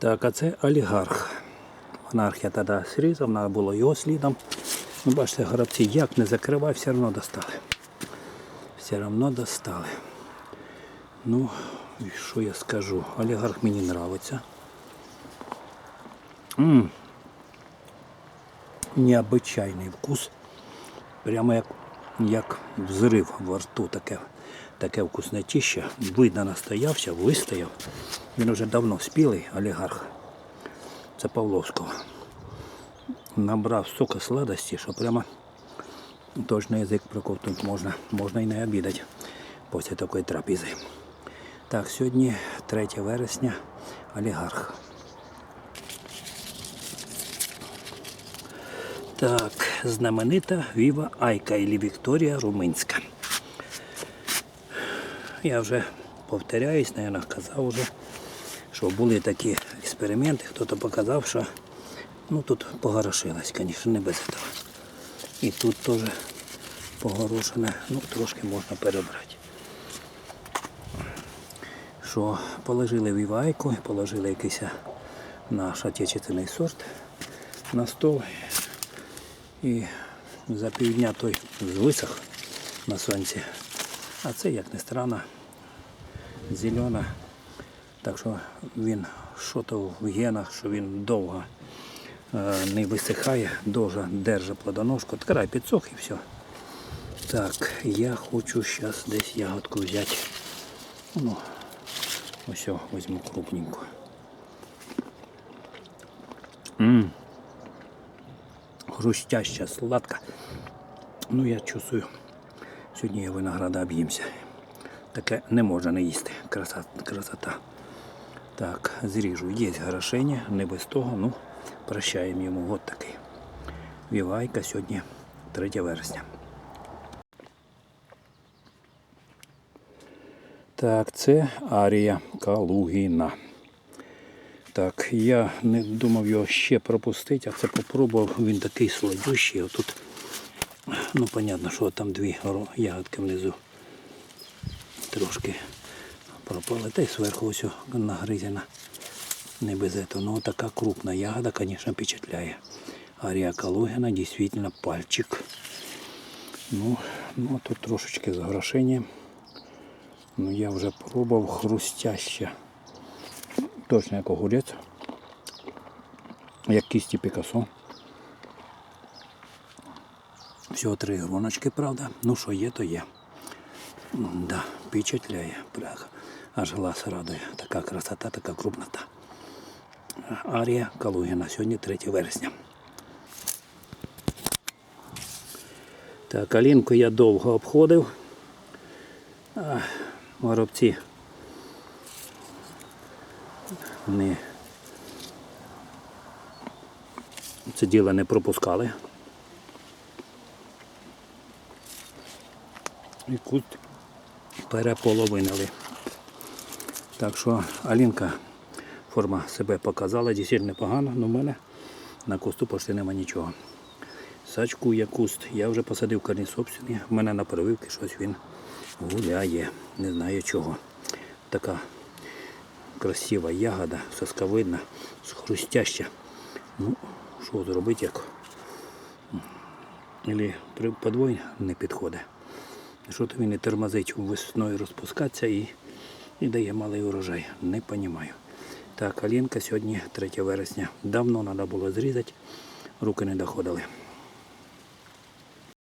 Так, а це олігарх. Монарх я тоді зрізав, треба було його слідом. Ну, бачите, горобці як не закривай, все одно достали. Все одно достали. Ну, що я скажу? Олігарх мені. М. Необичайний вкус. Прямо як, як взрив во рту таке, таке вкуснотіще. Видно, настоявся, вистояв. Він вже давно спілий олігарх. Це Павловського. Набрав стільки сладості, що прямо точно язик проковтнути можна, можна і не обідати після такої трапези. Так, сьогодні 3 вересня, олігарх. Так, знаменита Віва Айка і Вікторія Руминська. Я вже повторяюсь, наверное, казав уже, що були такі експерименти, хто-то показав, що ну тут погорошилось, звісно, не без цього. І тут теж погорошене, ну трошки можна перебрати. Що положили вівайку, положили якийсь наш отечественний сорт на стол. І за півдня той висох на сонці. А це, як не странно, зелена. Так що він що то в генах, що він довго е, не висихає, довго держить плодоножку. Край підсох і все. Так, я хочу зараз десь ягодку взяти. Ну, ось візьму крупненьку. М. Хрустяща, сладка. Ну, я чувствую, сьогодні я винограда об'їмся. Таке не можна не їсти. Краса, красота. Так, зріжу. Є горошення, не без того, ну, прощаємо йому. От такий. Вівайка сьогодні 3 вересня. Так, це Арія Калугіна. Так, я не думав його ще пропустити, а це попробував. Він такий сладющий. Отут, ну, понятно, що там дві ягодки внизу трошки пропали. Та й зверху ось нагризена. Не без этого. Ну, така крупна ягода, конечно, впечатляє. Арія Калугіна, дійсно пальчик. Ну, ну тут трошечки загрошення. Ну, я вже пробував хрустяще. Точно як огурець. Як кісті Пікасо. Всього три гроночки, правда. Ну що є, то є. Да, впечатляє. Бляха. Аж глаз радує. Така красота, така крупнота. Арія Калугіна. Сьогодні 3 вересня. Так, калінку я довго обходив. А, воробці не це діло не пропускали. І кут переполовинили. Так що Алінка форма себе показала, дійсно непогано, але в мене на кусту почти нема нічого. Сачкує куст. Я вже посадив корні собственні. В мене на прививки щось він гуляє. Не знаю чого. Така красива ягода, сосковидна, хрустяща. Ну, що зробити як? Ілі подвой не підходить. Що то він і тормозить весною розпускатися і, і дає малий урожай. Не розумію. Так, Алінка сьогодні 3 вересня. Давно треба було зрізати, руки не доходили.